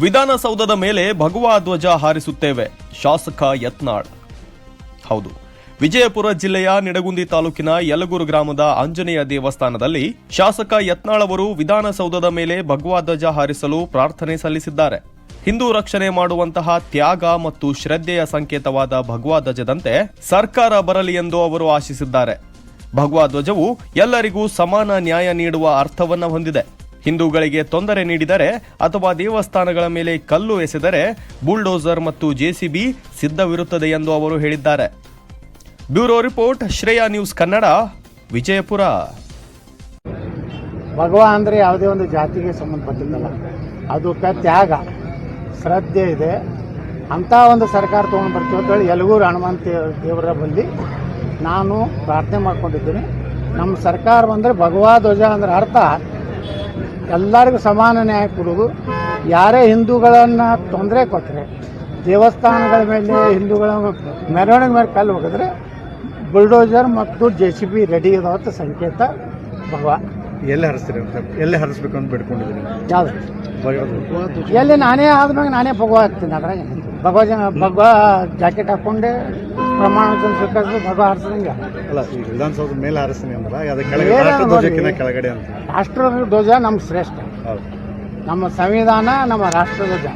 ವಿಧಾನಸೌಧದ ಮೇಲೆ ಭಗವಾ ಧ್ವಜ ಹಾರಿಸುತ್ತೇವೆ. ಶಾಸಕ ಯತ್ನಾಳ್. ಹೌದು. ವಿಜಯಪುರ ಜಿಲ್ಲೆಯ ನಿಡಗುಂದಿ ತಾಲೂಕಿನ ಯಲಗೂರು ಗ್ರಾಮದ ಆಂಜನೇಯ ದೇವಸ್ಥಾನದಲ್ಲಿ ಶಾಸಕ ಯತ್ನಾಳ್ ಅವರು ವಿಧಾನಸೌಧದ ಮೇಲೆ ಭಗವಾ ಧ್ವಜ ಹಾರಿಸಲು ಪ್ರಾರ್ಥನೆ ಸಲ್ಲಿಸಿದ್ದಾರೆ. ಹಿಂದೂ ರಕ್ಷಣೆ ಮಾಡುವಂತಹ ತ್ಯಾಗ ಮತ್ತು ಶ್ರದ್ಧೆಯ ಸಂಕೇತವಾದ ಭಗವಾ ಧ್ವಜದಂತೆ ಸರ್ಕಾರ ಬರಲಿ ಎಂದು ಅವರು ಆಶಿಸಿದ್ದಾರೆ. ಭಗವಾ ಧ್ವಜವು ಎಲ್ಲರಿಗೂ ಸಮಾನ ನ್ಯಾಯ ನೀಡುವ ಅರ್ಥವನ್ನು ಹೊಂದಿದೆ. ಹಿಂದೂಗಳಿಗೆ ತೊಂದರೆ ನೀಡಿದರೆ ಅಥವಾ ದೇವಸ್ಥಾನಗಳ ಮೇಲೆ ಕಲ್ಲು ಎಸೆದರೆ ಬುಲ್ಡೋಸರ್ ಮತ್ತು ಜೆಸಿಬಿ ಸಿದ್ಧವಿರುತ್ತದೆ ಎಂದು ಅವರು ಹೇಳಿದ್ದಾರೆ. Bureau report, Shreya news Kannada, Vijayapura. ಭಗವಾ ಅಂದರೆ ಯಾವುದೇ ಒಂದು ಜಾತಿಗೆ ಸಂಬಂಧಪಟ್ಟಿದ್ದಲ್ಲ. ಅದು ತ್ಯಾಗ, ಶ್ರದ್ಧೆ ಇದೆ. ಅಂತ ಒಂದು ಸರ್ಕಾರ ತೊಗೊಂಡು ಬರ್ತೀವಿ ಅಂತ ಹೇಳಿ ಯಲಗೂರು ಹನುಮಂತ ದೇವರ ಬಂದು ನಾನು ಪ್ರಾರ್ಥನೆ ಮಾಡ್ಕೊಂಡಿದ್ದೀನಿ. ನಮ್ಮ ಸರ್ಕಾರ ಬಂದರೆ ಭಗವಾ ಧ್ವಜ ಅಂದ್ರೆ ಅರ್ಥ. ಎಲ್ಲರಿಗೂ ಸಮಾನ ನ್ಯಾಯ ಕೊಡೋದು ಯಾರೇ ಹಿಂದೂಗಳನ್ನು ತೊಂದರೆ ಕೊಟ್ಟರೆ ದೇವಸ್ಥಾನಗಳ ಮೇಲೆ ಹಿಂದೂಗಳ ಮೆರವಣಿಗೆ ಮೇಲೆ ಕಲ್ಲು ಹೋಗಿದ್ರೆ ಬುಲ್ಡೋಜರ್ ಮತ್ತು ಜೆ ಸಿ ಬಿ ರೆಡಿ ಇದಾವತ್ತ ಸಂಕೇತ ಭಗವ ಎಲ್ಲಿ ಹರಿಸ್ತೀರಿ ಅಂತ? ಎಲ್ಲಿ ಹರಿಸ್ಬೇಕು ಅಂತ ಬಿಡ್ಕೊಂಡಿದ್ದೀನಿ ಯಾವ್ದು? ಎಲ್ಲಿ ನಾನೇ ಆದ್ಮೇಲೆ ನಾನೇ ಭಗವ ಹಾಕ್ತೀನಿ ಅದ್ರಾಗ. ಭಗವ ಜನ ಭಗವಾ ಜಾಕೆಟ್ ಹಾಕೊಂಡೆ ಪ್ರಮಾಣ ವಚನ ಸ್ವೀಕರಿಸಿ ಧ್ವಜ ಹಾರಿಸಿದಂಗೆ ಅಲ್ಲ ಈಗ ವಿಧಾನಸೌಧದ ಮೇಲೆ ಹಾರಿಸ್ತೀನಿ ಅಂದ್ರೆ ಅದು ರಾಷ್ಟ್ರ ಧ್ವಜಕ್ಕಿಂತ ಬರ್ಲಿ. ಕೆಳಗಡೆ ಅಂತ. ರಾಷ್ಟ್ರ ಧ್ವಜ ನಮ್ಮ ಶ್ರೇಷ್ಠ. ಹೌದು. ನಮ್ಮ ಸಂವಿಧಾನ ನಮ್ಮ ರಾಷ್ಟ್ರ ಧ್ವಜ.